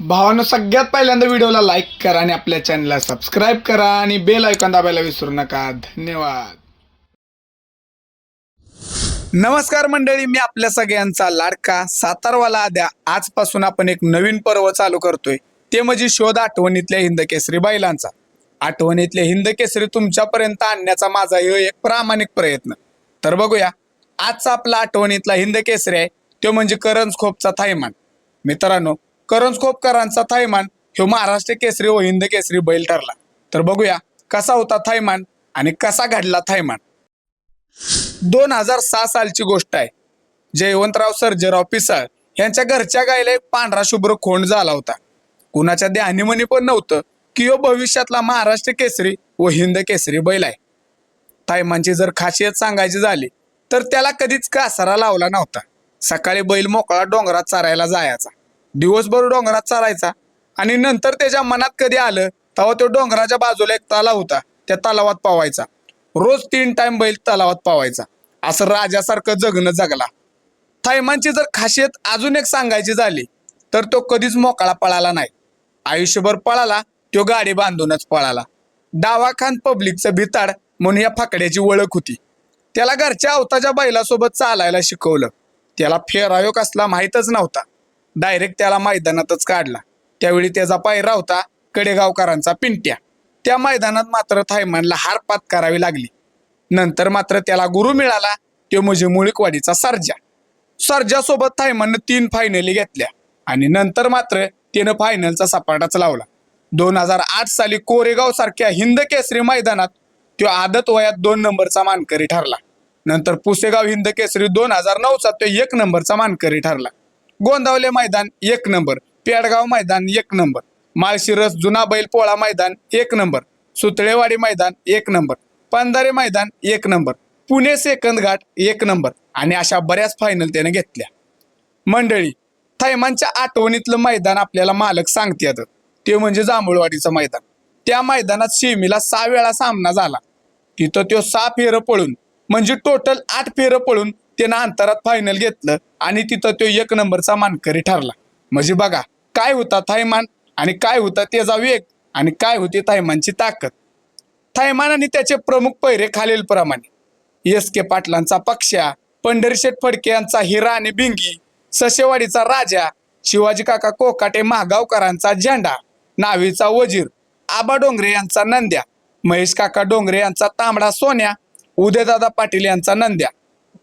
भावानं सगळ्यात पहिल्यांदा व्हिडिओला लाईक करा आणि आपल्या चॅनलला सबस्क्राईब करा आणि बेल ऐकून दाबायला विसरू नका. धन्यवाद. नमस्कार मंडळी मी आपल्या सगळ्यांचा लाडका सातारवाला आद्या. आजपासून आपण एक नवीन पर्व चालू करतोय. ते म्हणजे शोध आठवणीतल्या हिंदकेसरी बैलांचा. आठवणीतले हिंदकेसरी तुमच्यापर्यंत आणण्याचा माझा हे एक प्रामाणिक प्रयत्न. तर बघूया आजचा आपला आठवणीतला हिंदकेसरी आहे तो म्हणजे करंजखोपचा थायमान. मित्रांनो करंजखोपकरांचा थायमान ह्यो महाराष्ट्र केसरी व हिंद केसरी बैल ठरला. तर बघूया कसा होता थायमान आणि कसा घडला थायमान दोन हजार सहा सालची गोष्ट आहे. जयवंतराव सर्जेराव पिसाळ यांच्या घरच्या गायला एक पांढरा शुभ्र खोंड झाला होता. कुणाच्या ध्यानीमनी पण नव्हतं की हो भविष्यातला महाराष्ट्र केसरी व हिंद केसरी बैल आहे. थायमानची जर खासियत सांगायची झाली तर त्याला कधीच कासारा लावला नव्हता. सकाळी बैल मोकळा डोंगरात चारायला जायचा. दिवसभर डोंगरात चालायचा. आणि नंतर त्याच्या मनात कधी आलं तेव्हा तो डोंगराच्या बाजूला एक तलाव होता. त्या तलावात पावायचा. रोज तीन टाइम बैल तलावात पावायचा. असं राजासारखं जगणं जगला. थैमांची जर खासियत अजून एक सांगायची झाली तर तो कधीच मोकळा पळाला नाही. आयुष्यभर पळाला तो गाडी बांधूनच पळाला. दावाखान पब्लिकचं भिताड म्हणून या फाकड्याची ओळख होती. त्याला घरच्या अवताच्या बैलासोबत चालायला शिकवलं. त्याला फेरायोग असला माहीतच नव्हता. डायरेक्ट त्याला मैदानातच काढला. त्यावेळी त्याचा पायरा होता कडेगावकरांचा पिंट्या. त्या मैदानात मात्र थायमानला हार पात करावी लागली. नंतर मात्र त्याला गुरु मिळाला. तो म्हणजे मुळीकवाडीचा सर्जा. सर्जासोबत थायमाननं तीन फायनली घेतल्या. आणि नंतर मात्र त्यानं फायनलचा सपाटाच लावला. दोन हजार आठ साली कोरेगाव सारख्या हिंद केसरी मैदानात तो आदत वयात दोन नंबरचा मानकरी ठरला. नंतर पुसेगाव हिंद केसरी दोन हजार नऊचा तो एक नंबरचा मानकरी ठरला. गोंदावले मैदान एक नंबर. पेडगाव मैदान एक नंबर. माळशिरस जुना बैल पोळा मैदान एक नंबर. सुतळेवाडी मैदान एक नंबर. पंधारे मैदान एक नंबर. पुणे सेकंद घाट एक नंबर. आणि अशा बऱ्याच फायनल त्याने घेतल्या. मंडळी थैमानच्या आठवणीतलं मैदान आपल्याला मालक सांगतात ते म्हणजे जांभूळवाडीचं मैदान. त्या मैदानात शेमीला सहा वेळा सामना झाला. तिथं तो सहा फेरं पळून म्हणजे टोटल आठ फेरं पळून त्यानं अंतरात फायनल घेतलं आणि तिथं तो एक नंबरचा मानकरी ठरला. म्हणजे बघा काय होता थायमान आणि काय होता त्याचा वेग आणि काय होती थायमानची ताकद? थायमान आणि त्याचे प्रमुख पैरे खालीलप्रमाणे. एस के पाटलांचा पक्षा पंढरीशेठ फडके यांचा हिरा आणि बिंगी ससेवाडीचा राजा शिवाजी काका कोकाटे महागावकरांचा झेंडा नावीचा वजीर आबा डोंगरे यांचा नंद्या महेश काका डोंगरे यांचा तांबडा सोन्या उदयदादा पाटील यांचा नंद्या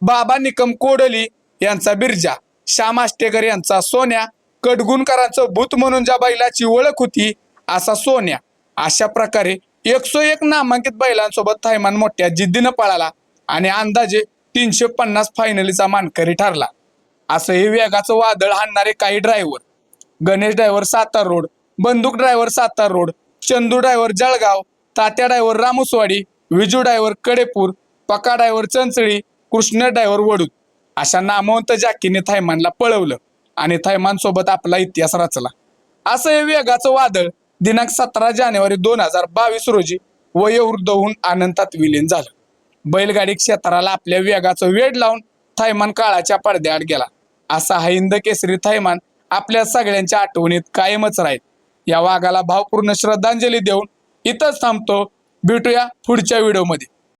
बाबा निकम कोडली यांचा बिरजा. श्याम आष्टेकर यांचा सोन्या. कडगुणकरांचं भूत म्हणून ज्या बैलाची ओळख होती असा सोन्या. अशा प्रकारे एकशे एक नामांकित बैलांसोबत थैमान मोठ्या जिद्दीनं पळाला आणि अंदाजे तीनशे पन्नास फायनलीचा मानकरी ठरला. असं हे वेगाचं वादळ हाणणारे काही driver Ganesh driver Satara road बंदूक driver Satara road Chandu driver Jalgaon Tatya driver Ramuswadi Viju driver Kadepur Paka driver Chanchali Krishna driver Vadut. अशा नामवंत जाकीने थैमानला पळवलं आणि थैमान सोबत आपला इतिहास रचला. असं हे वेगाचं वादळ दिनांक सतरा जानेवारी दोन हजार बावीस रोजी वयोवृद्ध होऊन अनंतात विलीन झालं. बैलगाडी क्षेत्राला आपल्या वेगाचं वेड लावून थैमान काळाच्या पडद्याआड गेला. असा हा हिंद केसरी थैमान आपल्या सगळ्यांच्या आठवणीत कायमच राहील. या वाघाला भावपूर्ण श्रद्धांजली देऊन इथंच थांबतो. भेटूया पुढच्या व्हिडिओमध्ये.